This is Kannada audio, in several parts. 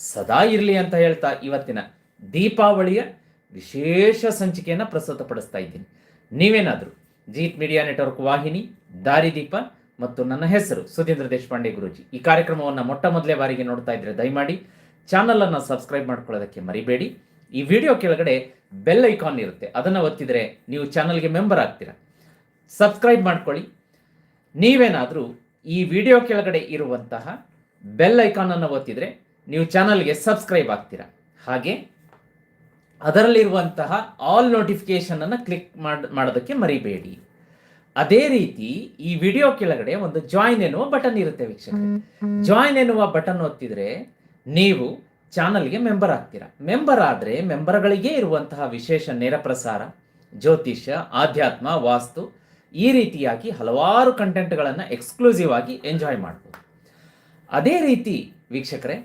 ಸದಾ ಇರಲಿ ಅಂತ ಹೇಳ್ತಾ ಇವತ್ತಿನ ದೀಪಾವಳಿಯ ವಿಶೇಷ ಸಂಚಿಕೆಯನ್ನು ಪ್ರಸ್ತುತಪಡಿಸ್ತಾ ಇದ್ದೀನಿ. ನೀವೇನಾದರೂ ಜೀತ್ ಮೀಡಿಯಾ ನೆಟ್ವರ್ಕ್ ವಾಹಿನಿ, ದಾರಿದೀಪ ಮತ್ತು ನನ್ನ ಹೆಸರು ಸುಧೀಂದ್ರ ದೇಶಪಾಂಡೆ ಗುರುಜಿ. ಈ ಕಾರ್ಯಕ್ರಮವನ್ನು ಮೊಟ್ಟ ಮೊದಲೇ ಬಾರಿಗೆ ನೋಡ್ತಾ ಇದ್ರೆ ದಯಮಾಡಿ ಚಾನಲನ್ನು ಸಬ್ಸ್ಕ್ರೈಬ್ ಮಾಡ್ಕೊಳ್ಳೋದಕ್ಕೆ ಮರಿಬೇಡಿ. ಈ ವಿಡಿಯೋ ಕೆಳಗಡೆ ಬೆಲ್ ಐಕಾನ್ ಇರುತ್ತೆ. ಅದನ್ನು ಒತ್ತಿದರೆ ನೀವು ಚಾನಲ್ಗೆ ಮೆಂಬರ್ ಆಗ್ತೀರಾ. ಸಬ್ಸ್ಕ್ರೈಬ್ ಮಾಡ್ಕೊಳ್ಳಿ. ನೀವೇನಾದರೂ ಈ ವಿಡಿಯೋ ಕೆಳಗಡೆ ಇರುವಂತಹ ಬೆಲ್ ಐಕಾನ್ ಒತ್ತಿದರೆ ಒತ್ತಿದ್ರೆ ನೀವು ಚಾನಲ್ಗೆ ಸಬ್ಸ್ಕ್ರೈಬ್ ಆಗ್ತೀರಾ? ಹಾಗೆ ಅದರಲ್ಲಿರುವಂತಹ ಆಲ್ ನೋಟಿಫಿಕೇಶನ್ ಅನ್ನು ಕ್ಲಿಕ್ ಮಾಡ್, ಮಾಡೋದಕ್ಕೆ ಮರಿಬೇಡಿ. ಅದೇ ರೀತಿ ಈ ವಿಡಿಯೋ ಕೆಳಗಡೆ ಒಂದು ಜಾಯಿನ್ ಎನ್ನುವ ಬಟನ್ ಇರುತ್ತೆ ವೀಕ್ಷಕ ಜಾಯಿನ್ ಎನ್ನುವ ಬಟನ್ ಒತ್ತಿದ್ರೆ ನೀವು ಚಾನಲ್ಗೆ ಮೆಂಬರ್ ಆಗ್ತೀರಾ. ಮೆಂಬರ್ ಆದರೆ ಮೆಂಬರ್ಗಳಿಗೆ ಇರುವಂತಹ ವಿಶೇಷ ನೇರ ಪ್ರಸಾರ, ಜ್ಯೋತಿಷ್ಯ, ಆಧ್ಯಾತ್ಮ, ವಾಸ್ತು ಈ ರೀತಿಯಾಗಿ ಹಲವಾರು ಕಂಟೆಂಟ್ಗಳನ್ನು ಎಕ್ಸ್ಕ್ಲೂಸಿವ್ ಆಗಿ ಎಂಜಾಯ್ ಮಾಡ್ಬೋದು. ಅದೇ ರೀತಿ ವೀಕ್ಷಕರೇ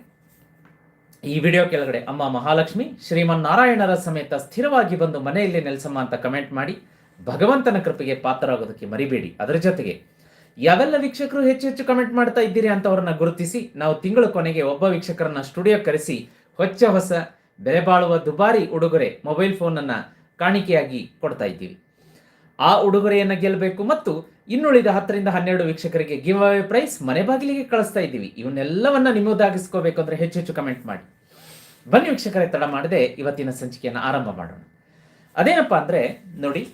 ಈ ವಿಡಿಯೋ ಕೆಳಗಡೆ ಅಮ್ಮ ಮಹಾಲಕ್ಷ್ಮಿ ಶ್ರೀಮನ್ನಾರಾಯಣರ ಸಮೇತ ಸ್ಥಿರವಾಗಿ ಬಂದು ಮನೆಯಲ್ಲಿ ನೆಲೆಸಮ್ಮ ಅಂತ ಕಮೆಂಟ್ ಮಾಡಿ ಭಗವಂತನ ಕೃಪೆಗೆ ಪಾತ್ರರಾಗೋದಕ್ಕೆ ಮರಿಬೇಡಿ. ಅದರ ಜೊತೆಗೆ, ಯಾವೆಲ್ಲ ವೀಕ್ಷಕರು ಹೆಚ್ಚು ಹೆಚ್ಚು ಕಮೆಂಟ್ ಮಾಡ್ತಾ ಇದ್ದೀರಿ ಅಂತವರನ್ನ ಗುರುತಿಸಿ, ನಾವು ತಿಂಗಳ ಕೊನೆಗೆ ಒಬ್ಬ ವೀಕ್ಷಕರನ್ನ ಸ್ಟುಡಿಯೋ ಕರೆಸಿ ಹೊಚ್ಚ ಹೊಸ ಬೆಲೆ ಬಾಳುವ ದುಬಾರಿ ಉಡುಗೊರೆ ಮೊಬೈಲ್ ಫೋನನ್ನು ಕಾಣಿಕೆಯಾಗಿ ಕೊಡ್ತಾ ಇದ್ದೀವಿ. ಆ ಉಡುಗೊರೆಯನ್ನು ಗೆಲ್ಲಬೇಕು ಮತ್ತು ಇನ್ನುಳಿದ ಹತ್ತರಿಂದ ಹನ್ನೆರಡು ವೀಕ್ಷಕರಿಗೆ ಗಿವ್ ಅವೇ ಪ್ರೈಸ್ ಮನೆ ಬಾಗಿಲಿಗೆ ಕಳಿಸ್ತಾ ಇದ್ದೀವಿ. ಇವನ್ನೆಲ್ಲವನ್ನ ನಿಮ್ಮದಾಗಿಸ್ಕೋಬೇಕು ಅಂದ್ರೆ ಹೆಚ್ಚು ಹೆಚ್ಚು ಕಮೆಂಟ್ ಮಾಡಿ. ಬನ್ನಿ ವೀಕ್ಷಕರೇ, ತಡ ಮಾಡದೆ ಇವತ್ತಿನ ಸಂಚಿಕೆಯನ್ನು ಆರಂಭ ಮಾಡೋಣ. ಅದೇನಪ್ಪ ಅಂದ್ರೆ, ನೋಡಿ,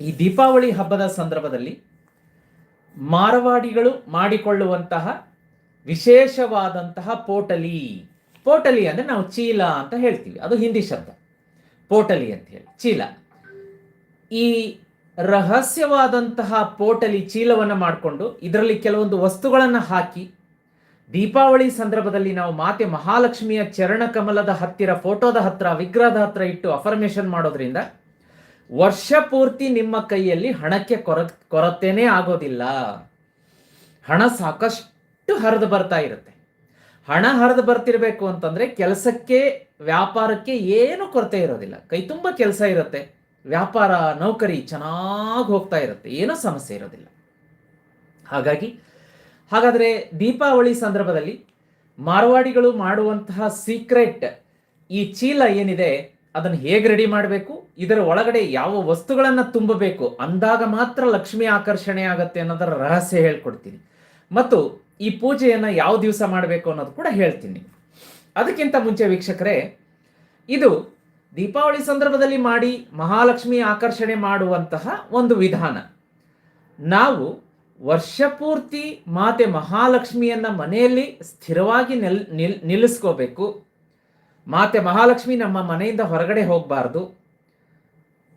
ಈ ದೀಪಾವಳಿ ಹಬ್ಬದ ಸಂದರ್ಭದಲ್ಲಿ ಮಾರವಾಡಿಗಳು ಮಾಡಿಕೊಳ್ಳುವಂತಹ ವಿಶೇಷವಾದಂತಹ ಪೋಟಲಿ. ಪೋಟಲಿ ಅಂದ್ರೆ ನಾವು ಚೀಲ ಅಂತ ಹೇಳ್ತೀವಿ. ಅದು ಹಿಂದಿ ಶಬ್ದ. ಪೋಟಲಿ ಅಂತ ಹೇಳಿ. ಚೀಲ. ಈ ರಹಸ್ಯವಾದಂತಹ ಪೋಟಲಿ ಚೀಲವನ್ನು ಮಾಡಿಕೊಂಡು ಇದರಲ್ಲಿ ಕೆಲವೊಂದು ವಸ್ತುಗಳನ್ನು ಹಾಕಿ ದೀಪಾವಳಿ ಸಂದರ್ಭದಲ್ಲಿ ನಾವು ಮಾತೆ ಮಹಾಲಕ್ಷ್ಮಿಯ ಚರಣ ಕಮಲದ ಹತ್ತಿರ, ಫೋಟೋದ ಹತ್ರ ವಿಗ್ರಹದ ಹತ್ರ ಇಟ್ಟು ಅಫರ್ಮೇಷನ್ ಮಾಡೋದ್ರಿಂದ ವರ್ಷ ಪೂರ್ತಿ ನಿಮ್ಮ ಕೈಯಲ್ಲಿ ಹಣಕ್ಕೆ ಕೊರ, ಕೊರತೆನೇ ಆಗೋದಿಲ್ಲ. ಹಣ ಸಾಕಷ್ಟು ಹರಿದು ಬರ್ತಾ ಇರುತ್ತೆ. ಹಣ ಹರಿದು ಬರ್ತಿರ್ಬೇಕು ಅಂತಂದ್ರೆ ಕೆಲಸಕ್ಕೆ, ವ್ಯಾಪಾರಕ್ಕೆ ಏನು ಕೊರತೆ ಇರೋದಿಲ್ಲ. ಕೈ ತುಂಬ ಕೆಲಸ ಇರುತ್ತೆ. ವ್ಯಾಪಾರ ನೌಕರಿ ಚೆನ್ನಾಗಿ ಹೋಗ್ತಾ ಇರುತ್ತೆ, ಏನೋ ಸಮಸ್ಯೆ ಇರೋದಿಲ್ಲ. ಹಾಗಾಗಿ, ಹಾಗಾದರೆ ದೀಪಾವಳಿ ಸಂದರ್ಭದಲ್ಲಿ ಮಾರವಾಡಿಗಳು ಮಾಡುವಂತಹ ಸೀಕ್ರೆಟ್ ಈ ಚೀಲ ಏನಿದೆ, ಅದನ್ನು ಹೇಗೆ ರೆಡಿ ಮಾಡಬೇಕು, ಇದರ ಒಳಗಡೆ ಯಾವ ವಸ್ತುಗಳನ್ನು ತುಂಬಬೇಕು, ಅಂದಾಗ ಮಾತ್ರ ಲಕ್ಷ್ಮಿ ಆಕರ್ಷಣೆ ಆಗುತ್ತೆ ಅನ್ನೋದರ ರಹಸ್ಯ ಹೇಳ್ಕೊಡ್ತೀನಿ. ಮತ್ತು ಈ ಪೂಜೆಯನ್ನು ಯಾವ ದಿವಸ ಮಾಡಬೇಕು ಅನ್ನೋದು ಕೂಡ ಹೇಳ್ತೀನಿ. ಅದಕ್ಕಿಂತ ಮುಂಚೆ ವೀಕ್ಷಕರೇ, ಇದು ದೀಪಾವಳಿ ಸಂದರ್ಭದಲ್ಲಿ ಮಾಡಿ ಮಹಾಲಕ್ಷ್ಮಿ ಆಕರ್ಷಣೆ ಮಾಡುವಂತಹ ಒಂದು ವಿಧಾನ. ನಾವು ವರ್ಷಪೂರ್ತಿ ಮಾತೆ ಮಹಾಲಕ್ಷ್ಮಿಯನ್ನು ಮನೆಯಲ್ಲಿ ಸ್ಥಿರವಾಗಿ ನಿಲ್ ನಿಲ್, ನಿಲ್ಲಿಸ್ಕೋಬೇಕು. ಮಾತೆ ಮಹಾಲಕ್ಷ್ಮಿ ನಮ್ಮ ಮನೆಯಿಂದ ಹೊರಗಡೆ ಹೋಗಬಾರ್ದು.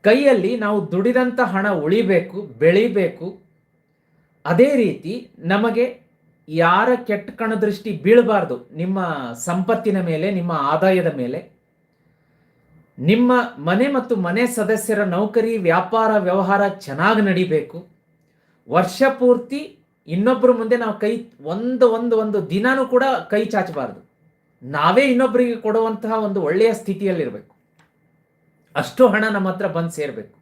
ಕೈಯಲ್ಲಿ ನಾವು ದುಡಿದಂಥ ಹಣ ಉಳಿಬೇಕು, ಬೆಳಿಬೇಕು. ಅದೇ ರೀತಿ ನಮಗೆ ಯಾರ ಕೆಟ್ಟ ಕಣದೃಷ್ಟಿ ಬೀಳಬಾರ್ದು. ನಿಮ್ಮ ಸಂಪತ್ತಿನ ಮೇಲೆ, ನಿಮ್ಮ ಆದಾಯದ ಮೇಲೆ. ನಿಮ್ಮ ಮನೆ ಮತ್ತು ಮನೆ ಸದಸ್ಯರ ನೌಕರಿ, ವ್ಯಾಪಾರ, ವ್ಯವಹಾರ ಚೆನ್ನಾಗಿ ನಡಿಬೇಕು. ವರ್ಷ ಪೂರ್ತಿ ಇನ್ನೊಬ್ಬರ ಮುಂದೆ ನಾವು ಕೈ, ಒಂದು ಒಂದು ಒಂದು ದಿನಾನೂ ಕೂಡ ಕೈ ಚಾಚಬಾರ್ದು. ನಾವೇ ಇನ್ನೊಬ್ಬರಿಗೆ ಕೊಡುವಂತಹ ಒಂದು ಒಳ್ಳೆಯ ಸ್ಥಿತಿಯಲ್ಲಿರಬೇಕು. ಅಷ್ಟು ಹಣ ನಮ್ಮ ಹತ್ರ ಬಂದು ಸೇರಬೇಕು.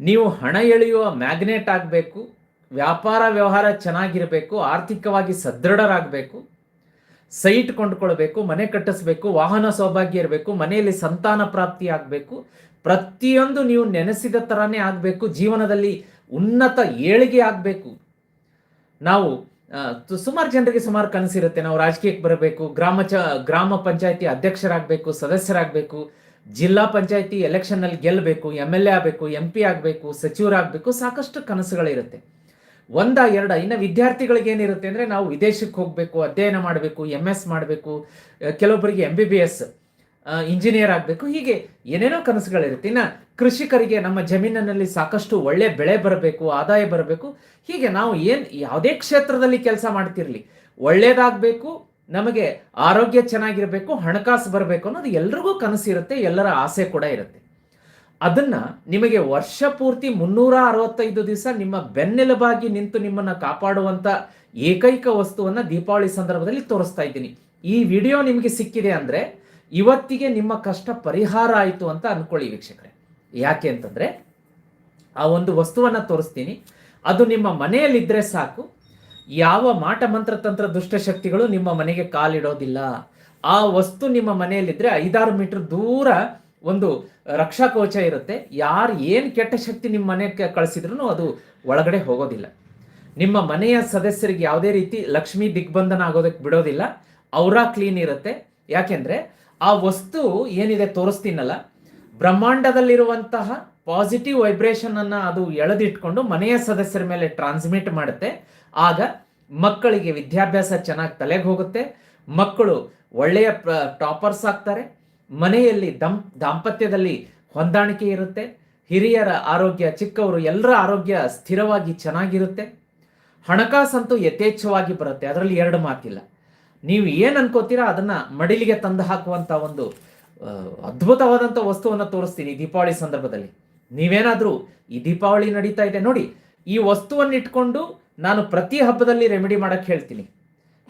ನೀವು ಹಣ ಎಳೆಯುವ ಮ್ಯಾಗ್ನೆಟ್ ಆಗಬೇಕು. ವ್ಯಾಪಾರ, ವ್ಯವಹಾರ ಚೆನ್ನಾಗಿರಬೇಕು. ಆರ್ಥಿಕವಾಗಿ ಸದೃಢರಾಗಬೇಕು. ಸೈಟ್ ಕೊಂಡ್ಕೊಳ್ಬೇಕು, ಮನೆ ಕಟ್ಟಿಸ್ಬೇಕು, ವಾಹನ ಸೌಭಾಗ್ಯ ಇರಬೇಕು, ಮನೆಯಲ್ಲಿ ಸಂತಾನ ಪ್ರಾಪ್ತಿ ಆಗಬೇಕು. ಪ್ರತಿಯೊಂದು ನೀವು ನೆನೆಸಿದ ಥರನೇ ಆಗಬೇಕು, ಜೀವನದಲ್ಲಿ ಉನ್ನತ ಏಳಿಗೆ ಆಗಬೇಕು. ನಾವು ಸುಮಾರು ಜನರಿಗೆ ಸುಮಾರು ಕನಸಿರುತ್ತೆ. ನಾವು ರಾಜಕೀಯಕ್ಕೆ ಬರಬೇಕು, ಗ್ರಾಮ ಚ, ಗ್ರಾಮ ಪಂಚಾಯತಿ ಅಧ್ಯಕ್ಷರಾಗಬೇಕು, ಸದಸ್ಯರಾಗಬೇಕು, ಜಿಲ್ಲಾ ಪಂಚಾಯತಿ ಎಲೆಕ್ಷನ್ನಲ್ಲಿ ಗೆಲ್ಲಬೇಕು ಎಂ ಎಲ್ ಎ ಆಗಬೇಕು ಎಂ ಪಿ ಆಗಬೇಕು, ಸಚಿವರಾಗಬೇಕು, ಸಾಕಷ್ಟು ಕನಸುಗಳಿರುತ್ತೆ. ಒಂದ ಎರಡ, ಇನ್ನು ವಿದ್ಯಾರ್ಥಿಗಳಿಗೆ ಏನಿರುತ್ತೆ ಅಂದರೆ ನಾವು ವಿದೇಶಕ್ಕೆ ಹೋಗಬೇಕು, ಅಧ್ಯಯನ ಮಾಡಬೇಕು ಎಂ ಎಸ್ ಮಾಡಬೇಕು ಕೆಲವೊಬ್ಬರಿಗೆ M B B S engineer ಆಗಬೇಕು, ಹೀಗೆ ಏನೇನೋ ಕನಸುಗಳಿರುತ್ತೆ. ಇನ್ನು ಕೃಷಿಕರಿಗೆ ನಮ್ಮ ಜಮೀನಿನಲ್ಲಿ ಸಾಕಷ್ಟು ಒಳ್ಳೆ ಬೆಳೆ ಬರಬೇಕು, ಆದಾಯ ಬರಬೇಕು, ಹೀಗೆ ನಾವು ಏನು ಯಾವುದೇ ಕ್ಷೇತ್ರದಲ್ಲಿ ಕೆಲಸ ಮಾಡ್ತಿರ್ಲಿ. ಒಳ್ಳೇದಾಗಬೇಕು, ನಮಗೆ ಆರೋಗ್ಯ ಚೆನ್ನಾಗಿರಬೇಕು, ಹಣಕಾಸು ಬರಬೇಕು ಅನ್ನೋದು ಎಲ್ರಿಗೂ ಕನಸಿರುತ್ತೆ, ಎಲ್ಲರ ಆಸೆ ಕೂಡ ಇರುತ್ತೆ. ಅದನ್ನ ನಿಮಗೆ ವರ್ಷ ಪೂರ್ತಿ ಮುನ್ನೂರ ಅರವತ್ತೈದು ದಿವಸ ನಿಮ್ಮ ಬೆನ್ನೆಲುಬಾಗಿ ನಿಂತು ನಿಮ್ಮನ್ನ ಕಾಪಾಡುವಂತ ಏಕೈಕ ವಸ್ತುವನ್ನ ದೀಪಾವಳಿ ಸಂದರ್ಭದಲ್ಲಿ ತೋರಿಸ್ತಾ ಇದ್ದೀನಿ. ಈ ವಿಡಿಯೋ ನಿಮಗೆ ಸಿಕ್ಕಿದೆ ಅಂದ್ರೆ ಇವತ್ತಿಗೆ ನಿಮ್ಮ ಕಷ್ಟ ಪರಿಹಾರ ಆಯಿತು ಅಂತ ಅನ್ಕೊಳ್ಳಿ ವೀಕ್ಷಕರೇ. ಯಾಕೆ ಅಂತಂದ್ರೆ ಆ ಒಂದು ವಸ್ತುವನ್ನ ತೋರಿಸ್ತೀನಿ. ಅದು ನಿಮ್ಮ ಮನೆಯಲ್ಲಿದ್ದರೆ ಸಾಕು. ಯಾವ ಮಾಟ ಮಂತ್ರ ತಂತ್ರ ದುಷ್ಟಶಕ್ತಿಗಳು ನಿಮ್ಮ ಮನೆಗೆ ಕಾಲಿಡೋದಿಲ್ಲ. ಆ ವಸ್ತು ನಿಮ್ಮ ಮನೆಯಲ್ಲಿದ್ದರೆ ಐದಾರು ಮೀಟರ್ ದೂರ ಒಂದು ರಕ್ಷಾ ಕವಚ ಇರುತ್ತೆ. ಯಾರು ಏನು ಕೆಟ್ಟ ಶಕ್ತಿ ನಿಮ್ಮ ಮನೆಗೆ ಕಳಿಸಿದ್ರು ಅದು ಒಳಗಡೆ ಹೋಗೋದಿಲ್ಲ. ನಿಮ್ಮ ಮನೆಯ ಸದಸ್ಯರಿಗೆ ಯಾವುದೇ ರೀತಿ ಲಕ್ಷ್ಮಿ ದಿಗ್ಬಂಧನ ಆಗೋದಕ್ಕೆ ಬಿಡೋದಿಲ್ಲ. ಅವರ ಕ್ಲೀನ್ ಇರುತ್ತೆ. ಯಾಕೆಂದ್ರೆ ಆ ವಸ್ತು ಏನಿದೆ ತೋರಿಸ್ತೀನಲ್ಲ, ಬ್ರಹ್ಮಾಂಡದಲ್ಲಿರುವಂತಹ ಪಾಸಿಟಿವ್ ವೈಬ್ರೇಷನ್ ಅನ್ನ ಅದು ಎಳೆದಿಟ್ಕೊಂಡು ಮನೆಯ ಸದಸ್ಯರ ಮೇಲೆ ಟ್ರಾನ್ಸ್ಮಿಟ್ ಮಾಡುತ್ತೆ. ಆಗ ಮಕ್ಕಳಿಗೆ ವಿದ್ಯಾಭ್ಯಾಸ ಚೆನ್ನಾಗಿ ತಲೆಗೆ ಹೋಗುತ್ತೆ. ಮಕ್ಕಳು ಒಳ್ಳೆಯ ಟಾಪರ್ಸ್ ಆಗ್ತಾರೆ. ಮನೆಯಲ್ಲಿ ದಂ, ದಾಂಪತ್ಯದಲ್ಲಿ ಹೊಂದಾಣಿಕೆ ಇರುತ್ತೆ. ಹಿರಿಯರ ಆರೋಗ್ಯ, ಚಿಕ್ಕವರು ಎಲ್ಲರ ಆರೋಗ್ಯ ಸ್ಥಿರವಾಗಿ ಚೆನ್ನಾಗಿರುತ್ತೆ. ಹಣಕಾಸಂತೂ ಯಥೇಚ್ಛವಾಗಿ ಬರುತ್ತೆ. ಅದರಲ್ಲಿ ಎರಡು ಮಾತಿಲ್ಲ. ನೀವು ಏನು ಅನ್ಕೋತೀರಾ ಅದನ್ನ ಮಡಿಲಿಗೆ ತಂದು ಹಾಕುವಂತ ಒಂದು ಅದ್ಭುತವಾದಂಥ ವಸ್ತುವನ್ನು ತೋರಿಸ್ತೀನಿ ದೀಪಾವಳಿ ಸಂದರ್ಭದಲ್ಲಿ. ನೀವೇನಾದರೂ ಈ ದೀಪಾವಳಿ ನಡೀತಾ ಇದೆ ನೋಡಿ, ಈ ವಸ್ತುವನ್ನು ಇಟ್ಕೊಂಡು ನಾನು ಪ್ರತಿ ಹಬ್ಬದಲ್ಲಿ ರೆಮಿಡಿ ಮಾಡಕ್ಕೆ ಹೇಳ್ತೀನಿ.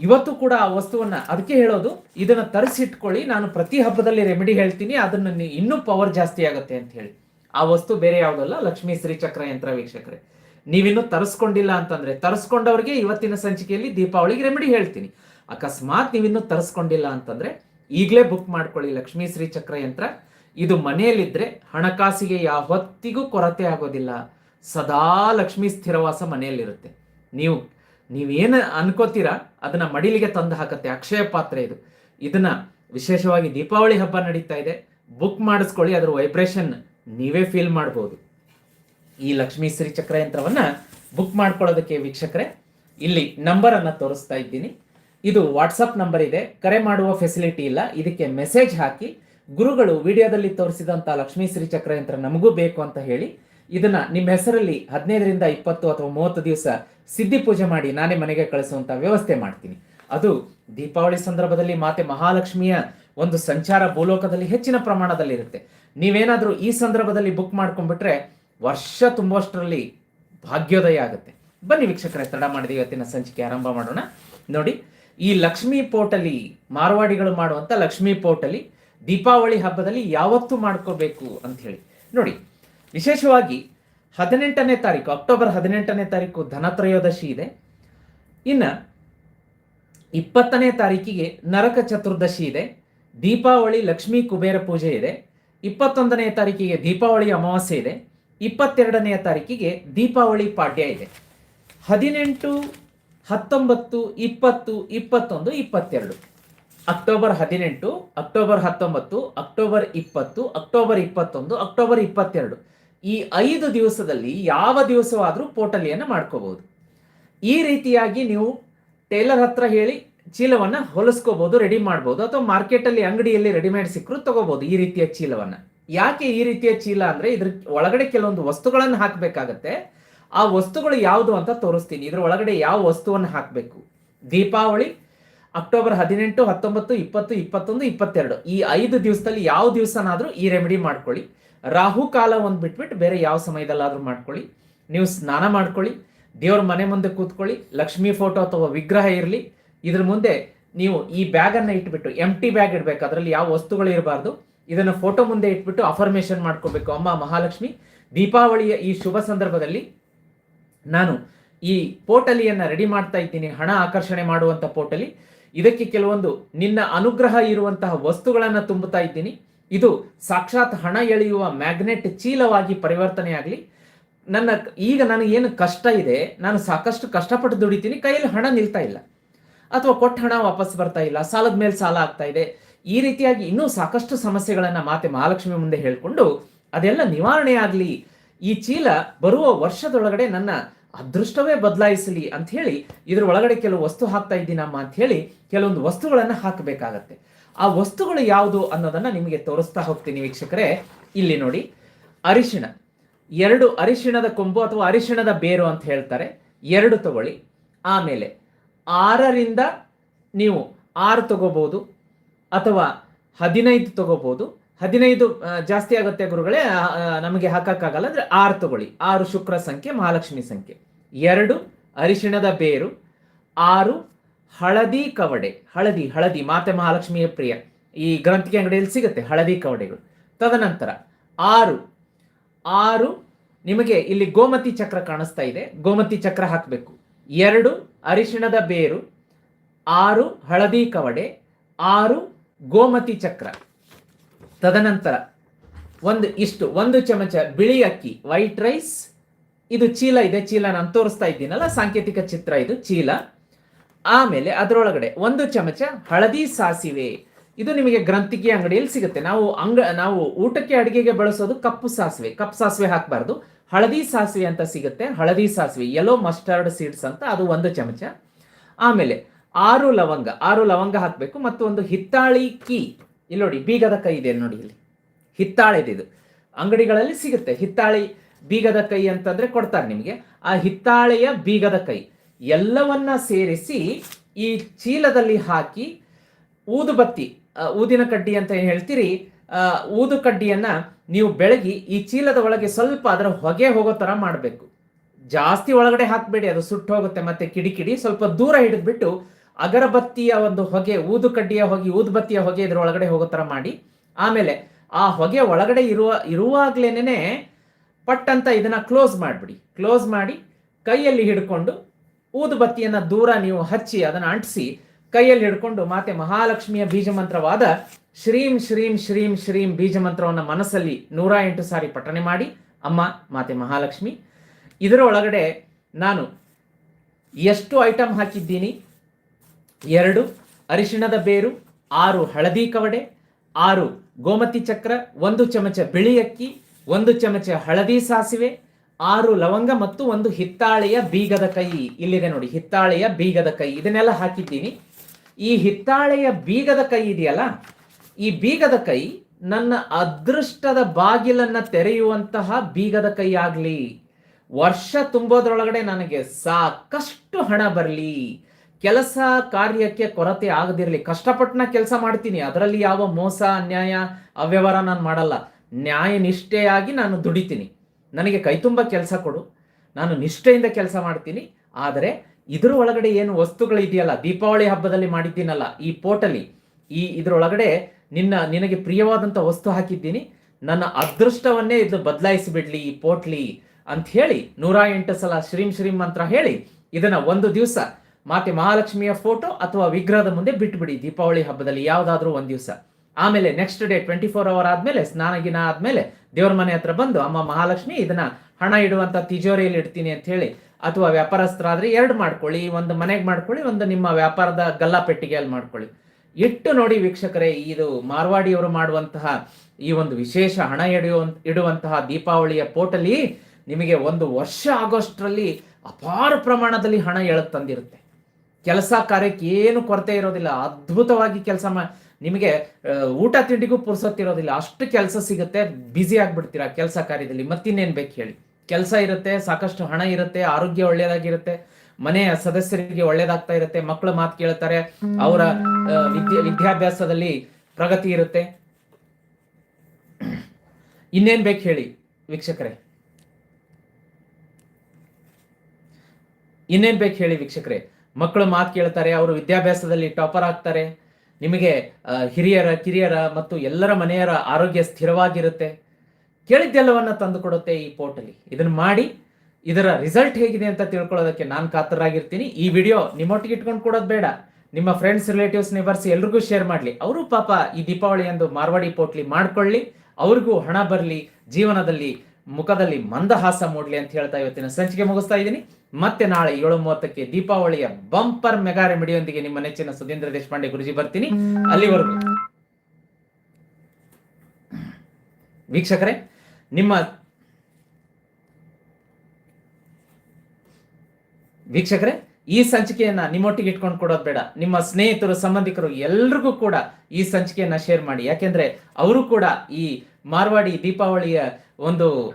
ಇವತ್ತು ಕೂಡ ಆ ವಸ್ತುವನ್ನ ಅದಕ್ಕೆ ಹೇಳೋದು, ಇದನ್ನ ತರಿಸಿಟ್ಕೊಳ್ಳಿ, ನಾನು ಪ್ರತಿ ಹಬ್ಬದಲ್ಲಿ ರೆಮಿಡಿ ಹೇಳ್ತೀನಿ, ಅದನ್ನ ಇನ್ನೂ ಪವರ್ ಜಾಸ್ತಿ ಆಗುತ್ತೆ ಅಂತ ಹೇಳಿ. ಆ ವಸ್ತು ಬೇರೆ ಯಾವುದಲ್ಲ, ಲಕ್ಷ್ಮೀ ಶ್ರೀಚಕ್ರ ಯಂತ್ರ ವೀಕ್ಷಕರೇ. ನೀವಿನ್ನು ತರಿಸ್ಕೊಂಡಿಲ್ಲ ಅಂತಂದ್ರೆ, ತರಿಸ್ಕೊಂಡವ್ರಿಗೆ ಇವತ್ತಿನ ಸಂಚಿಕೆಯಲ್ಲಿ ದೀಪಾವಳಿಗೆ ರೆಮಿಡಿ ಹೇಳ್ತೀನಿ. ಅಕಸ್ಮಾತ್ ನೀವಿನ್ನು ತರಿಸ್ಕೊಂಡಿಲ್ಲ ಅಂತಂದ್ರೆ, ಈಗಲೇ ಬುಕ್ ಮಾಡ್ಕೊಳ್ಳಿ ಲಕ್ಷ್ಮೀ ಶ್ರೀಚಕ್ರ ಯಂತ್ರ. ಇದು ಮನೆಯಲ್ಲಿದ್ರೆ ಹಣಕಾಸಿಗೆ ಯಾವತ್ತಿಗೂ ಕೊರತೆ ಆಗೋದಿಲ್ಲ. ಸದಾ ಲಕ್ಷ್ಮೀ ಸ್ಥಿರವಾಸ ಮನೆಯಲ್ಲಿರುತ್ತೆ. ನೀವು, ನೀವೇನು ಅನ್ಕೋತೀರಾ? ಅದನ್ನ ಮಡಿಲಿಗೆ ತಂದು ಹಾಕತ್ತೆ. ಅಕ್ಷಯ ಪಾತ್ರೆ ಇದು. ಇದನ್ನ ವಿಶೇಷವಾಗಿ ದೀಪಾವಳಿ ಹಬ್ಬ ನಡೀತಾ ಇದೆ. ಬುಕ್ ಮಾಡಿಸ್ಕೊಳ್ಳಿ, ಅದರ ವೈಬ್ರೇಷನ್ ನೀವೇ ಫೀಲ್ ಮಾಡ್ಬೋದು. ಈ ಲಕ್ಷ್ಮೀ ಶ್ರೀ ಚಕ್ರ ಯಂತ್ರವನ್ನ ಬುಕ್ ಮಾಡ್ಕೊಳ್ಳೋದಕ್ಕೆ ವೀಕ್ಷಕರೇ, ಇಲ್ಲಿ ನಂಬರ್ ಅನ್ನ ತೋರಿಸ್ತಾ ಇದ್ದೀನಿ. ಇದು ವಾಟ್ಸಪ್ ನಂಬರ್ ಇದೆ. ಕರೆ ಮಾಡುವ ಫೆಸಿಲಿಟಿ ಇಲ್ಲ. ಇದಕ್ಕೆ ಮೆಸೇಜ್ ಹಾಕಿ. ಗುರುಗಳು ವಿಡಿಯೋದಲ್ಲಿ ತೋರಿಸಿದಂತ ಲಕ್ಷ್ಮೀ ಶ್ರೀ ಚಕ್ರ ಯಂತ್ರ ನಮಗೂ ಬೇಕು ಅಂತ ಹೇಳಿ. ಇದನ್ನ ನಿಮ್ಮ ಹೆಸರಲ್ಲಿ ಹದಿನೈದರಿಂದ ಇಪ್ಪತ್ತು ಅಥವಾ ಮೂವತ್ತು ದಿವಸ ಸಿದ್ಧಿ ಪೂಜೆ ಮಾಡಿ ನಾನೇ ಮನೆಗೆ ಕಳಿಸುವಂತ ವ್ಯವಸ್ಥೆ ಮಾಡ್ತೀನಿ. ಅದು ದೀಪಾವಳಿ ಸಂದರ್ಭದಲ್ಲಿ ಮಾತೆ ಮಹಾಲಕ್ಷ್ಮಿಯ ಒಂದು ಸಂಚಾರ ಭೂಲೋಕದಲ್ಲಿ ಹೆಚ್ಚಿನ ಪ್ರಮಾಣದಲ್ಲಿ ಇರುತ್ತೆ ನೀವೇನಾದ್ರೂ ಈ ಸಂದರ್ಭದಲ್ಲಿ ಬುಕ್ ಮಾಡ್ಕೊಂಡ್ಬಿಟ್ರೆ ವರ್ಷ ತುಂಬುವಷ್ಟರಲ್ಲಿ ಭಾಗ್ಯೋದಯ ಆಗುತ್ತೆ. ಬನ್ನಿ ವೀಕ್ಷಕರೇ, ತಡ ಮಾಡಿದ ಇವತ್ತಿನ ಸಂಚಿಕೆ ಆರಂಭ ಮಾಡೋಣ. ನೋಡಿ, ಈ ಲಕ್ಷ್ಮೀ ಪೋರ್ಟಲಿ ಮಾರ್ವಾಡಿಗಳು ಮಾಡುವಂತ ಲಕ್ಷ್ಮೀ ಪೋರ್ಟಲಿ ದೀಪಾವಳಿ ಹಬ್ಬದಲ್ಲಿ ಯಾವತ್ತು ಮಾಡ್ಕೋಬೇಕು ಅಂತ ಹೇಳಿ. ನೋಡಿ ವಿಶೇಷವಾಗಿ ಹದಿನೆಂಟನೇ ತಾರೀಕು, ಅಕ್ಟೋಬರ್ ಹದಿನೆಂಟನೇ ತಾರೀಕು ಧನತ್ರಯೋದಶಿ ಇದೆ. ಇನ್ನ ಇಪ್ಪತ್ತನೇ ತಾರೀಕಿಗೆ ನರಕ ಚತುರ್ದಶಿ ಇದೆ. ದೀಪಾವಳಿ, ಲಕ್ಷ್ಮೀ ಕುಬೇರ ಪೂಜೆ ಇದೆ. ಇಪ್ಪತ್ತೊಂದನೇ ತಾರೀಕಿಗೆ ದೀಪಾವಳಿ ಅಮಾವಾಸ್ಯೆ ಇದೆ. ಇಪ್ಪತ್ತೆರಡನೆಯ ತಾರೀಕಿಗೆ ದೀಪಾವಳಿ ಪಾಡ್ಯ ಇದೆ. ಹದಿನೆಂಟು, ಹತ್ತೊಂಬತ್ತು, ಇಪ್ಪತ್ತು, ಇಪ್ಪತ್ತೊಂದು, ಇಪ್ಪತ್ತೆರಡು. ಅಕ್ಟೋಬರ್ ಹದಿನೆಂಟು, ಅಕ್ಟೋಬರ್ ಹತ್ತೊಂಬತ್ತು, ಅಕ್ಟೋಬರ್ ಇಪ್ಪತ್ತು, ಅಕ್ಟೋಬರ್ ಇಪ್ಪತ್ತೊಂದು, ಅಕ್ಟೋಬರ್ ಇಪ್ಪತ್ತೆರಡು. ಈ ಐದು ದಿವಸದಲ್ಲಿ ಯಾವ ದಿವಸವಾದರೂ ಪೋಟಲಿಯನ್ನು ಮಾಡ್ಕೋಬಹುದು ಈ ರೀತಿಯಾಗಿ ನೀವು ಟೇಲರ್ ಹತ್ರ ಹೇಳಿ ಚೀಲವನ್ನು ಹೊಲಿಸ್ಕೋಬಹುದು ರೆಡಿ ಮಾಡ್ಬೋದು, ಅಥವಾ ಮಾರ್ಕೆಟಲ್ಲಿ ಅಂಗಡಿಯಲ್ಲಿ ರೆಡಿಮೇಡ್ ಸಿಕ್ಕರೂ ತಗೋಬಹುದು ಈ ರೀತಿಯ ಚೀಲವನ್ನು. ಯಾಕೆ ಈ ರೀತಿಯ ಚೀಲ ಅಂದರೆ ಇದ್ರ ಒಳಗಡೆ ಕೆಲವೊಂದು ವಸ್ತುಗಳನ್ನು ಹಾಕಬೇಕಾಗತ್ತೆ. ಆ ವಸ್ತುಗಳು ಯಾವುದು ಅಂತ ತೋರಿಸ್ತೀನಿ. ಇದ್ರ ಒಳಗಡೆ ಯಾವ ವಸ್ತುವನ್ನು ಹಾಕಬೇಕು? ದೀಪಾವಳಿ, ಅಕ್ಟೋಬರ್ ಹದಿನೆಂಟು, ಹತ್ತೊಂಬತ್ತು, ಇಪ್ಪತ್ತು, ಇಪ್ಪತ್ತೊಂದು, ಇಪ್ಪತ್ತೆರಡು. ಈ ಐದು ದಿವಸದಲ್ಲಿ ಯಾವ ದಿವಸನಾದರೂ ಈ ರೆಮಿಡಿ ಮಾಡ್ಕೊಳ್ಳಿ. ರಾಹು ಕಾಲ ಒಂದು ಬಿಟ್ಬಿಟ್ಟು ಬೇರೆ ಯಾವ ಸಮಯದಲ್ಲಾದರೂ ಮಾಡ್ಕೊಳ್ಳಿ. ನೀವು ಸ್ನಾನ ಮಾಡ್ಕೊಳ್ಳಿ, ದೇವ್ರ ಮನೆ ಮುಂದೆ ಕೂತ್ಕೊಳ್ಳಿ, ಲಕ್ಷ್ಮೀ ಫೋಟೋ ಅಥವಾ ವಿಗ್ರಹ ಇರಲಿ, ಇದ್ರ ಮುಂದೆ ನೀವು ಈ ಬ್ಯಾಗ್ ಅನ್ನ ಇಟ್ಬಿಟ್ಟು ಎಂ ಟಿ ಬ್ಯಾಗ್ ಇಡಬೇಕು, ಅದರಲ್ಲಿ ಯಾವ ವಸ್ತುಗಳು ಇರಬಾರ್ದು, ಇದನ್ನು ಫೋಟೋ ಮುಂದೆ ಇಟ್ಬಿಟ್ಟು ಅಫರ್ಮೇಷನ್ ಮಾಡ್ಕೋಬೇಕು. ಅಮ್ಮ ಮಹಾಲಕ್ಷ್ಮಿ, ದೀಪಾವಳಿಯ ಈ ಶುಭ ಸಂದರ್ಭದಲ್ಲಿ ನಾನು ಈ ಪೋರ್ಟಲಿಯನ್ನು ರೆಡಿ ಮಾಡ್ತಾ ಇದ್ದೀನಿ, ಹಣ ಆಕರ್ಷಣೆ ಮಾಡುವಂಥ ಪೋರ್ಟಲಿ ಇದಕ್ಕೆ ಕೆಲವೊಂದು ನಿನ್ನ ಅನುಗ್ರಹ ಇರುವಂತಹ ವಸ್ತುಗಳನ್ನು ತುಂಬುತ್ತಾ ಇದ್ದೀನಿ. ಇದು ಸಾಕ್ಷಾತ್ ಹಣ ಎಳೆಯುವ ಮ್ಯಾಗ್ನೆಟ್ ಚೀಲವಾಗಿ ಪರಿವರ್ತನೆ ಆಗಲಿ ನನ್ನ ಈಗ ನನಗೆ ಏನು ಕಷ್ಟ ಇದೆ, ನಾನು ಸಾಕಷ್ಟು ಕಷ್ಟಪಟ್ಟು ದುಡಿತೀನಿ, ಕೈಯಲ್ಲಿ ಹಣ ನಿಲ್ತಾ ಇಲ್ಲ. ಅಥವಾ ಕೊಟ್ಟ ಹಣ ವಾಪಸ್ ಬರ್ತಾ ಇಲ್ಲ, ಸಾಲದ ಮೇಲೆ ಸಾಲ ಆಗ್ತಾ ಇದೆ. ಈ ರೀತಿಯಾಗಿ ಇನ್ನೂ ಸಾಕಷ್ಟು ಸಮಸ್ಯೆಗಳನ್ನು ಮಾತೆ ಮಹಾಲಕ್ಷ್ಮಿ ಮುಂದೆ ಹೇಳಿಕೊಂಡು ಅದೆಲ್ಲ ನಿವಾರಣೆ ಆಗಲಿ. ಈ ಚೀಲ ಬರುವ ವರ್ಷದೊಳಗಡೆ ನನ್ನ ಅದೃಷ್ಟವೇ ಬದಲಾಯಿಸಲಿ ಅಂತ ಹೇಳಿ ಇದ್ರ ಒಳಗಡೆ ಕೆಲವು ವಸ್ತು ಹಾಕ್ತಾ ಇದ್ದೀನಮ್ಮ ಅಂತ ಹೇಳಿ ಕೆಲವೊಂದು ವಸ್ತುಗಳನ್ನು ಹಾಕಬೇಕಾಗತ್ತೆ. ಆ ವಸ್ತುಗಳು ಯಾವುದು ಅನ್ನೋದನ್ನ ನಿಮಗೆ ತೋರಿಸ್ತಾ ಹೋಗ್ತೀನಿ ವೀಕ್ಷಕರೇ. ಇಲ್ಲಿ ನೋಡಿ, ಅರಿಶಿಣ. ಎರಡು ಅರಿಶಿಣದ ಕೊಂಬು ಅಥವಾ ಅರಿಶಿಣದ ಬೇರು ಅಂತ ಹೇಳ್ತಾರೆ. ಎರಡು ತಗೊಳ್ಳಿ. ಆಮೇಲೆ, ಆರರಿಂದ ನೀವು ಆರು ತಗೋಬಹುದು ಅಥವಾ ಹದಿನೈದು ತಗೋಬಹುದು ಹದಿನೈದು ಜಾಸ್ತಿ ಆಗುತ್ತೆ ಗುರುಗಳೇ ನಮಗೆ ಹಾಕಕ್ಕಾಗಲ್ಲ ಅಂದ್ರೆ ಆರು ತಗೊಳ್ಳಿ. ಆರು ಶುಕ್ರ ಸಂಖ್ಯೆ, ಮಹಾಲಕ್ಷ್ಮಿ ಸಂಖ್ಯೆ. ಎರಡು ಅರಿಶಿಣದ ಬೇರು, ಆರು ಹಳದಿ ಕವಡೆ, ಹಳದಿ ಹಳದಿ, ಮಾತೆ ಮಹಾಲಕ್ಷ್ಮಿಯ ಪ್ರಿಯ. ಈ ಗ್ರಂಥಿಕೆ ಅಂಗಡಿಯಲ್ಲಿ ಸಿಗುತ್ತೆ ಹಳದಿ ಕವಡೆಗಳು. ತದನಂತರ ಆರು ಆರು, ನಿಮಗೆ ಇಲ್ಲಿ ಗೋಮತಿ ಚಕ್ರ ಕಾಣಿಸ್ತಾ ಇದೆ. ಗೋಮತಿ ಚಕ್ರ ಹಾಕಬೇಕು. ಎರಡು, ಅರಿಶಿಣದ ಬೇರು. ಆರು, ಹಳದಿ ಕವಡೆ. ಆರು, ಗೋಮತಿ ಚಕ್ರ. ತದನಂತರ ಒಂದು, ಇಷ್ಟು, ಒಂದು ಚಮಚ ಬಿಳಿ ಅಕ್ಕಿ, ವೈಟ್ ರೈಸ್. ಇದು ಚೀಲ ಇದೆ ಚೀಲ ನಾನು ತೋರಿಸ್ತಾ ಇದ್ದೀನಲ್ಲ, ಸಾಂಕೇತಿಕ ಚಿತ್ರ ಇದು, ಚೀಲ. ಆಮೇಲೆ ಅದರೊಳಗಡೆ ಒಂದು ಚಮಚ ಹಳದಿ ಸಾಸಿವೆ. ಇದು ನಿಮಗೆ ಗ್ರಂಥಿಗೆ ಅಂಗಡಿಯಲ್ಲಿ ಸಿಗುತ್ತೆ. ನಾವು ಅಂಗ, ನಾವು ಊಟಕ್ಕೆ ಅಡಿಗೆಗೆ ಬಳಸೋದು ಕಪ್ಪು ಸಾಸಿವೆ. ಕಪ್ಪು ಸಾಸಿವೆ ಹಾಕಬಾರ್ದು. ಹಳದಿ ಸಾಸಿವೆ ಅಂತ ಸಿಗುತ್ತೆ. ಹಳದಿ ಸಾಸಿವೆ ಯೆಲ್ಲೋ ಮಸ್ಟರ್ಡ್ ಸೀಡ್ಸ್ ಅಂತ ಅದು ಒಂದು ಚಮಚ. ಆಮೇಲೆ ಆರು ಲವಂಗ ಆರು ಲವಂಗ ಹಾಕಬೇಕು. ಮತ್ತು ಒಂದು ಹಿತ್ತಾಳಿ ಕೀ. ಇಲ್ಲಿ ನೋಡಿ, ಬೀಗದ ಕೈ ಇದೆ ನೋಡಿ ಇಲ್ಲಿ. ಹಿತ್ತಾಳೆದಿದು ಇದು. ಅಂಗಡಿಗಳಲ್ಲಿ ಸಿಗುತ್ತೆ. ಹಿತ್ತಾಳಿ ಬೀಗದ ಕೈ ಅಂತಂದ್ರೆ ಕೊಡ್ತಾರೆ ನಿಮಗೆ. ಆ ಹಿತ್ತಾಳೆಯ ಬೀಗದ ಕೈ. ಎಲ್ಲವನ್ನ ಸೇರಿಸಿ ಈ ಚೀಲದಲ್ಲಿ ಹಾಕಿ ಊದುಬತ್ತಿ ಊದಿನ ಕಡ್ಡಿ ಅಂತ ಏನು ಹೇಳ್ತೀರಿ? ಊದು ಕಡ್ಡಿಯನ್ನ ನೀವು ಬೆಳಗಿ ಈ ಚೀಲದ ಒಳಗೆ ಸ್ವಲ್ಪ ಅದರ ಹೊಗೆ ಹೋಗೋ ತರ ಮಾಡಬೇಕು. ಜಾಸ್ತಿ ಒಳಗಡೆ ಹಾಕಬೇಡಿ, ಅದು ಸುಟ್ಟು ಹೋಗುತ್ತೆ ಮತ್ತೆ ಕಿಡಿಕಿಡಿ, ಸ್ವಲ್ಪ ದೂರ ಹಿಡಿದ್ಬಿಟ್ಟು ಅಗರಬತ್ತಿಯ ಒಂದು ಹೊಗೆ, ಊದು ಕಡ್ಡಿಯ ಹೊಗೆ ಊದುಬತ್ತಿಯ ಹೊಗೆ ಇದ್ರ ಒಳಗಡೆ ಹೋಗೋ ತರ ಮಾಡಿ. ಆಮೇಲೆ ಆ ಹೊಗೆ ಒಳಗಡೆ ಇರುವ ಇರುವಾಗ್ಲೇನೆ ಪಟ್ಟಂತ ಇದನ್ನ ಕ್ಲೋಸ್ ಮಾಡಿಬಿಡಿ. ಕ್ಲೋಸ್ ಮಾಡಿ ಕೈಯಲ್ಲಿ ಹಿಡ್ಕೊಂಡು ಊದುಬತ್ತಿಯನ್ನ ದೂರ ನೀವು ಹಚ್ಚಿ ಅದನ್ನ ಅಂಟಿಸಿ ಕೈಯಲ್ಲಿ ಹಿಡ್ಕೊಂಡು ಮಾತೆ ಮಹಾಲಕ್ಷ್ಮಿಯ ಬೀಜ ಮಂತ್ರವಾದ ಶ್ರೀಂ ಶ್ರೀಂ ಶ್ರೀಂ ಶ್ರೀಂ ಬೀಜ ಮಂತ್ರವನ್ನು ಮನಸ್ಸಲ್ಲಿ ನೂರ ಎಂಟು ಸಾರಿ ಪಠನೆ ಮಾಡಿ, ಅಮ್ಮ, ಮಾತೆ ಮಹಾಲಕ್ಷ್ಮಿ, ಇದರ ಒಳಗಡೆ ನಾನು ಎಷ್ಟು ಐಟಮ್ ಹಾಕಿದ್ದೀನಿ? ಎರಡು, ಅರಿಶಿಣದ ಬೇರು, ಆರು, ಹಳದಿ ಕವಡೆ, ಆರು, ಗೋಮತಿ ಚಕ್ರ, ಒಂದು ಚಮಚ ಬಿಳಿ ಅಕ್ಕಿ, ಒಂದು ಚಮಚ ಹಳದಿ ಸಾಸಿವೆ ಆರು ಲವಂಗ ಮತ್ತು ಒಂದು ಹಿತ್ತಾಳೆಯ ಬೀಗದ ಕೈ. ಇಲ್ಲಿದೆ ನೋಡಿ, ಹಿತ್ತಾಳೆಯ ಬೀಗದ ಕೈ. ಇದನ್ನೆಲ್ಲ ಹಾಕಿದ್ದೀನಿ. ಈ ಹಿತ್ತಾಳೆಯ ಬೀಗದ ಕೈ ಇದೆಯಲ್ಲ, ಈ ಬೀಗದ ಕೈ ನನ್ನ ಅದೃಷ್ಟದ ಬಾಗಿಲನ್ನು ತೆರೆಯುವಂತಹ ಬೀಗದ ಕೈ ಆಗಲಿ. ವರ್ಷ ತುಂಬೋದ್ರೊಳಗಡೆ ನನಗೆ ಸಾಕಷ್ಟು ಹಣ ಬರಲಿ. ಕೆಲಸ ಕಾರ್ಯಕ್ಕೆ ಕೊರತೆ ಆಗದಿರಲಿ. ಕಷ್ಟಪಟ್ಟು ನಾ ಕೆಲಸ ಮಾಡ್ತೀನಿ. ಅದರಲ್ಲಿ ಯಾವ ಮೋಸ, ಅನ್ಯಾಯ, ಅವ್ಯವಹಾರ ನಾನು ಮಾಡಲ್ಲ. ನ್ಯಾಯ ನಿಷ್ಠೆಯಾಗಿ ನಾನು ದುಡಿತೀನಿ. ನನಗೆ ಕೈತುಂಬ ಕೆಲಸ ಕೊಡು. ನಾನು ನಿಷ್ಠೆಯಿಂದ ಕೆಲಸ ಮಾಡ್ತೀನಿ. ಆದರೆ ಇದರ ಒಳಗಡೆ ಏನು ವಸ್ತುಗಳು ಇದೆಯಲ್ಲ ದೀಪಾವಳಿ ಹಬ್ಬದಲ್ಲಿ ಮಾಡಿದ್ದೀನಲ್ಲ, ಈ ಪೋಟಲಿ ಈ ಇದರೊಳಗಡೆ ನಿನ್ನ, ನಿನಗೆ ಪ್ರಿಯವಾದಂಥ ವಸ್ತು ಹಾಕಿದ್ದೀನಿ. ನನ್ನ ಅದೃಷ್ಟವನ್ನೇ ಇದು ಬದಲಾಯಿಸಿಬಿಡ್ಲಿ ಈ ಪೋಟ್ಲಿ ಅಂತ ಹೇಳಿ ನೂರ ಎಂಟು ಸಲ ಶ್ರೀಂ ಶ್ರೀಂ ಮಂತ್ರ ಹೇಳಿ ಇದನ್ನ ಒಂದು ದಿವಸ ಮಾತೆ ಮಹಾಲಕ್ಷ್ಮಿಯ ಫೋಟೋ ಅಥವಾ ವಿಗ್ರಹದ ಮುಂದೆ ಬಿಟ್ಬಿಡಿ ದೀಪಾವಳಿ ಹಬ್ಬದಲ್ಲಿ ಯಾವುದಾದ್ರೂ ಒಂದು ದಿವಸ. ಆಮೇಲೆ next day twenty four hour ಆದ್ಮೇಲೆ ಸ್ನಾನ ಗಿನ ಆದ್ಮೇಲೆ ದೇವ್ರ ಮನೆ ಹತ್ರ ಬಂದು, ಅಮ್ಮ ಮಹಾಲಕ್ಷ್ಮಿ, ಇದನ್ನ ಹಣ ಇಡುವಂತ ತಿಜೋರಿಯಲ್ಲಿ ಇಡ್ತೀನಿ ಅಂತ ಹೇಳಿ, ಅಥವಾ ವ್ಯಾಪಾರಸ್ಥರಾದ್ರೆ ಎರಡು ಮಾಡ್ಕೊಳ್ಳಿ, ಒಂದು ಮನೆಗೆ ಮಾಡ್ಕೊಳ್ಳಿ, ಒಂದು ನಿಮ್ಮ ವ್ಯಾಪಾರದ ಗಲ್ಲಾ ಪೆಟ್ಟಿಗೆಯಲ್ಲಿ ಮಾಡ್ಕೊಳ್ಳಿ. ಇಟ್ಟು ನೋಡಿ ವೀಕ್ಷಕರೇ, ಇದು ಮಾರ್ವಾಡಿಯವರು ಮಾಡುವಂತಹ ಈ ಒಂದು ವಿಶೇಷ ಹಣ ಇಡುವ ಇಡುವಂತಹ ದೀಪಾವಳಿಯ ಪೋಟಲಿ ನಿಮಗೆ ಒಂದು ವರ್ಷ ಆಗೋಷ್ಟರಲ್ಲಿ ಅಪಾರ ಪ್ರಮಾಣದಲ್ಲಿ ಹಣ ಎಳತ್ ತಂದಿರುತ್ತೆ. ಕೆಲಸ ಕಾರ್ಯಕ್ಕೆ ಏನು ಕೊರತೆ ಇರೋದಿಲ್ಲ, ಅದ್ಭುತವಾಗಿ ಕೆಲಸ ಮಾ ನಿಮಗೆ ಊಟ ತಿಂಡಿಗೂ ಪುರ್ಸೊತ್ತಿರೋದಿಲ್ಲ. ಅಷ್ಟು ಕೆಲಸ ಸಿಗುತ್ತೆ ಬ್ಯುಸಿ ಆಗ್ಬಿಡ್ತೀರಾ ಕೆಲಸ ಕಾರ್ಯದಲ್ಲಿ? ಮತ್ತಿನ್ನೇನು ಬೇಕು ಹೇಳಿ? ಕೆಲಸ ಇರುತ್ತೆ, ಸಾಕಷ್ಟು ಹಣ ಇರುತ್ತೆ, ಆರೋಗ್ಯ ಒಳ್ಳೆಯದಾಗಿರುತ್ತೆ ಮನೆಯ ಸದಸ್ಯರಿಗೆ ಒಳ್ಳೇದಾಗ್ತಾ ಇರುತ್ತೆ ಮಕ್ಕಳು ಮಾತು ಕೇಳ್ತಾರೆ, ಅವರ ವಿದ್ಯಾಭ್ಯಾಸದಲ್ಲಿ ಪ್ರಗತಿ ಇರುತ್ತೆ. ಇನ್ನೇನ್ ಬೇಕು ಹೇಳಿ, ವೀಕ್ಷಕರೇ? ಇನ್ನೇನ್ ಬೇಕು ಹೇಳಿ ವೀಕ್ಷಕರೇ? ಮಕ್ಕಳು ಮಾತು ಕೇಳ್ತಾರೆ, ಅವರು ವಿದ್ಯಾಭ್ಯಾಸದಲ್ಲಿ ಟಾಪರ್ ಆಗ್ತಾರೆ ನಿಮಗೆ ಹಿರಿಯರ, ಕಿರಿಯರ ಮತ್ತು ಎಲ್ಲರ ಮನೆಯರ ಆರೋಗ್ಯ ಸ್ಥಿರವಾಗಿರುತ್ತೆ. ಕೇಳಿದ್ದೆಲ್ಲವನ್ನ ತಂದು ಕೊಡುತ್ತೆ ಈ ಪೋರ್ಟಲಿ ಇದನ್ನು ಮಾಡಿ, ಇದರ ರಿಸಲ್ಟ್ ಹೇಗಿದೆ ಅಂತ ತಿಳ್ಕೊಳ್ಳೋದಕ್ಕೆ ನಾನು ಕಾತರಾಗಿರ್ತೀನಿ. ಈ ವಿಡಿಯೋ ನಿಮ್ಮೊಟ್ಟಿಗೆ ಇಟ್ಕೊಂಡು ಕೊಡೋದು ಬೇಡ. ನಿಮ್ಮ ಫ್ರೆಂಡ್ಸ್, ರಿಲೇಟಿವ್ಸ್ ನೇಬರ್ಸ್ ಎಲ್ರಿಗೂ ಶೇರ್ ಮಾಡಲಿ. ಅವರು ಪಾಪ ಈ ದೀಪಾವಳಿ ಎಂದು ಮಾರ್ವಾಡಿ ಪೋರ್ಟ್ಲಿ ಮಾಡ್ಕೊಳ್ಳಿ. ಅವ್ರಿಗೂ ಹಣ ಬರಲಿ. ಜೀವನದಲ್ಲಿ ಮುಖದಲ್ಲಿ ಮಂದಹಾಸ ಮೂಡ್ಲಿ ಅಂತ ಹೇಳ್ತಾ ಇವತ್ತಿನ ಸಂಚಿಕೆ ಮುಗಿಸ್ತಾ ಇದ್ದೀನಿ. ಮತ್ತೆ ನಾಳೆ ಏಳು ಮೂವತ್ತಕ್ಕೆ ದೀಪಾವಳಿಯ ಬಂಪರ್ ಮೆಗಾ ರೆಮಿಡಿಯೊಂದಿಗೆ ನಿಮ್ಮ ನೆಚ್ಚಿನ ಸುಧೀಂದ್ರ ದೇಶಪಾಂಡೆ ಗುರುಜಿ ಬರ್ತೀನಿ. ಅಲ್ಲಿವರೆಗೂ ವೀಕ್ಷಕರೇ, ನಿಮ್ಮ ವೀಕ್ಷಕರೇ, ಈ ಸಂಚಿಕೆಯನ್ನ ನಿಮ್ಮೊಟ್ಟಿಗೆ ಇಟ್ಕೊಂಡು ಕೊಡೋದು ಬೇಡ. ನಿಮ್ಮ ಸ್ನೇಹಿತರು, ಸಂಬಂಧಿಕರು ಎಲ್ರಿಗೂ ಕೂಡ ಈ ಸಂಚಿಕೆಯನ್ನ ಶೇರ್ ಮಾಡಿ. ಯಾಕೆಂದ್ರೆ ಅವರು ಕೂಡ ಈ ಮಾರ್ವಾಡಿ ದೀಪಾವಳಿಯ ಒಂದು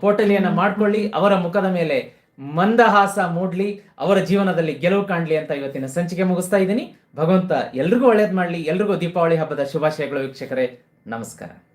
ಪೋಟಲಿಯನ್ನ ಮಾಡ್ಕೊಳ್ಳಿ, ಅವರ ಮುಖದ ಮೇಲೆ ಮಂದಹಾಸ ಮೂಡ್ಲಿ, ಅವರ ಜೀವನದಲ್ಲಿ ಗೆಲುವು ಕಾಣ್ಲಿ ಅಂತ ಇವತ್ತಿನ ಸಂಚಿಕೆ ಮುಗಿಸ್ತಾ ಇದ್ದೀನಿ. ಭಗವಂತ ಎಲ್ರಿಗೂ ಒಳ್ಳೇದು ಮಾಡಲಿ, ಎಲ್ರಿಗೂ ದೀಪಾವಳಿ ಹಬ್ಬದ ಶುಭಾಶಯಗಳು ವೀಕ್ಷಕರೇ. ನಮಸ್ಕಾರ.